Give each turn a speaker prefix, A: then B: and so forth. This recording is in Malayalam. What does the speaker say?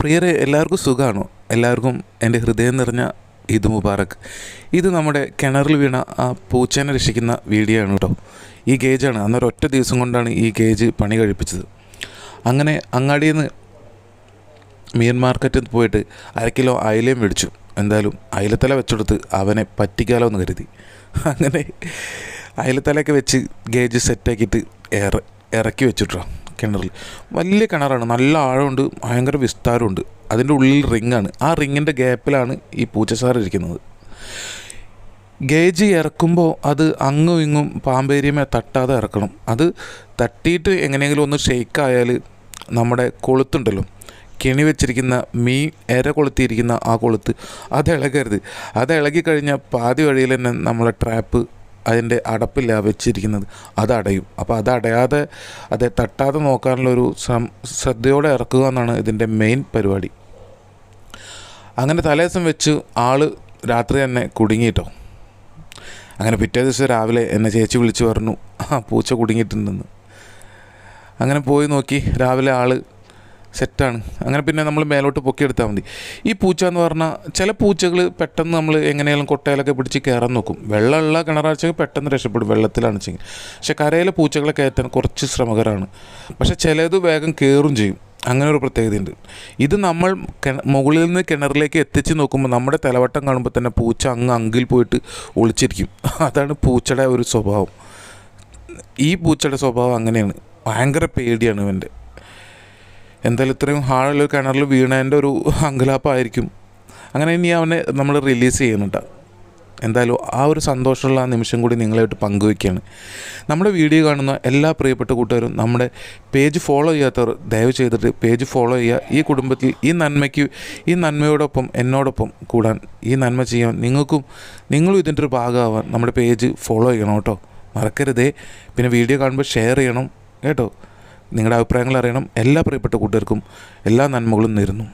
A: പ്രിയരെ എല്ലാവർക്കും സുഖമാണോ എല്ലാവർക്കും എന്റെ ഹൃദയം നിറഞ്ഞ ഈദ് മുബാറക്. ഇത് നമ്മുടെ കിണറിൽ വീണ ആ പൂച്ചേനെ രക്ഷിക്കുന്ന വീഡിയോ ആണ് കേട്ടോ. ഈ ഗേജാണ്. അന്നൊരു ഒറ്റ ദിവസം കൊണ്ടാണ് ഈ ഗേജ് പണി കഴിപ്പിച്ചത്. അങ്ങനെ അങ്ങാടിയിൽ നിന്ന് മീൻ മാർക്കറ്റിൽ പോയിട്ട് അര കിലോ അയലയും മേടിച്ചു. എന്തായാലും അയലത്തല വെച്ചെടുത്ത് അവനെ പറ്റിക്കാലോ എന്ന് കരുതി. അങ്ങനെ അയലത്തലയൊക്കെ വെച്ച് ഗേജ് സെറ്റാക്കിയിട്ട് ഇറ ഇറക്കി വെച്ചിട്ടോ. കിണറിൽ. വലിയ കിണറാണ്. നല്ല ആഴമുണ്ട് ഭയങ്കര വിസ്താരമുണ്ട്. അതിന്റെ ഉള്ളിൽ റിങ്ങാണ്. ആ റിങ്ങിന്റെ ഗ്യാപ്പിലാണ് ഈ പൂച്ചസാർ ഇരിക്കുന്നത്. ഗേജ് ഇറക്കുമ്പോൾ അത് അങ്ങും ഇങ്ങും പാമ്പേരിയമേ തട്ടാതെ ഇറക്കണം. അത് തട്ടിയിട്ട് എങ്ങനെയെങ്കിലും ഒന്ന് ഷെയ്ക്കായാൽ നമ്മുടെ കൊളുത്തുണ്ടല്ലോ. കെണി വെച്ചിരിക്കുന്ന മീൻ എര കൊളുത്തിയിരിക്കുന്ന ആ കൊളുത്ത്. അത് ഇളകരുത്. അത് ഇളകി കഴിഞ്ഞാൽ പാതി വഴിയിൽ തന്നെ നമ്മളെ ട്രാപ്പ് അതിന്റെ അടപ്പില്ല വെച്ചിരിക്കുന്നത്. അത് അടയും. അപ്പോൾ അത് അടയാതെ അത് തട്ടാതെ ശ്രം ശ്രദ്ധയോടെ ഇറക്കുക എന്നാണ് ഇതിന്റെ മെയിൻ പരിപാടി. അങ്ങനെ തലേദിവസം വെച്ച് ആൾ രാത്രി തന്നെ കുടുങ്ങിയിട്ടോ അങ്ങനെ പിറ്റേ ദിവസം രാവിലെ എന്നെ ചേച്ചി വിളിച്ച് പറഞ്ഞു ആ പൂച്ച കുടുങ്ങിയിട്ടുണ്ടെന്ന് അങ്ങനെ പോയി നോക്കി. രാവിലെ ആൾ സെറ്റാണ്. അങ്ങനെ പിന്നെ നമ്മൾ മേലോട്ട് പൊക്കിയെടുത്താൽ മതി. ഈ പൂച്ച എന്ന് പറഞ്ഞാൽ ചില പൂച്ചകൾ പെട്ടെന്ന് നമ്മൾ എങ്ങനെയാലും കൊട്ടയിലൊക്കെ പിടിച്ച് കയറാൻ നോക്കും. വെള്ളമുള്ള കിണറാഴ്ച പെട്ടെന്ന് രക്ഷപ്പെടും വെള്ളത്തിലാണ് വെച്ചെങ്കിൽ പക്ഷെ കരയിലെ പൂച്ചകളെ കയറ്റാൻ കുറച്ച് ശ്രമകരമാണ് പക്ഷേ ചിലത് വേഗം കയറും ചെയ്യും. അങ്ങനെ ഒരു പ്രത്യേകതയുണ്ട്. ഇത് നമ്മൾ മുകളിൽ നിന്ന് കിണറിലേക്ക് എത്തിച്ച് നോക്കുമ്പോൾ നമ്മുടെ തലവട്ടം കാണുമ്പോൾ തന്നെ പൂച്ച അങ്ങ് അങ്കിൽ പോയിട്ട് ഒളിച്ചിരിക്കും. അതാണ് പൂച്ചയുടെ ഒരു സ്വഭാവം. ഈ പൂച്ചയുടെ സ്വഭാവം അങ്ങനെയാണ്. ഭയങ്കര പേടിയാണ് ഇവന്റെ. എന്തായാലും ഇത്രയും ഹാളുള്ള കിണറിൽ വീണതിന്റെ ഒരു അങ്കലാപ്പായിരിക്കും. അങ്ങനെ ഇനി അവനെ നമ്മൾ റിലീസ് ചെയ്യുന്നുണ്ട്. എന്തായാലും ആ ഒരു സന്തോഷമുള്ള ആ നിമിഷം കൂടി നിങ്ങളായിട്ട് പങ്കുവയ്ക്കുകയാണ്. നമ്മുടെ വീഡിയോ കാണുന്ന എല്ലാ പ്രിയപ്പെട്ട കൂട്ടുകാരും നമ്മുടെ പേജ് ഫോളോ ചെയ്യാത്തവർ ദയവ് ചെയ്തിട്ട് പേജ് ഫോളോ ചെയ്യുക. ഈ കുടുംബത്തിൽ ഈ നന്മയ്ക്ക് ഈ നന്മയോടൊപ്പം എന്നോടൊപ്പം കൂടാൻ ഈ നന്മ ചെയ്യാൻ നിങ്ങൾക്കും നിങ്ങളും ഇതിന്റെ ഒരു ഭാഗമാവാൻ നമ്മുടെ പേജ് ഫോളോ ചെയ്യണം കേട്ടോ. മറക്കരുതേ. പിന്നെ വീഡിയോ കാണുമ്പോൾ ഷെയർ ചെയ്യണം കേട്ടോ. നിങ്ങളുടെ അഭിപ്രായങ്ങൾ അറിയണം. എല്ലാ പ്രിയപ്പെട്ട കൂട്ടുകാർക്കും എല്ലാ നന്മകളും നേരുന്നു.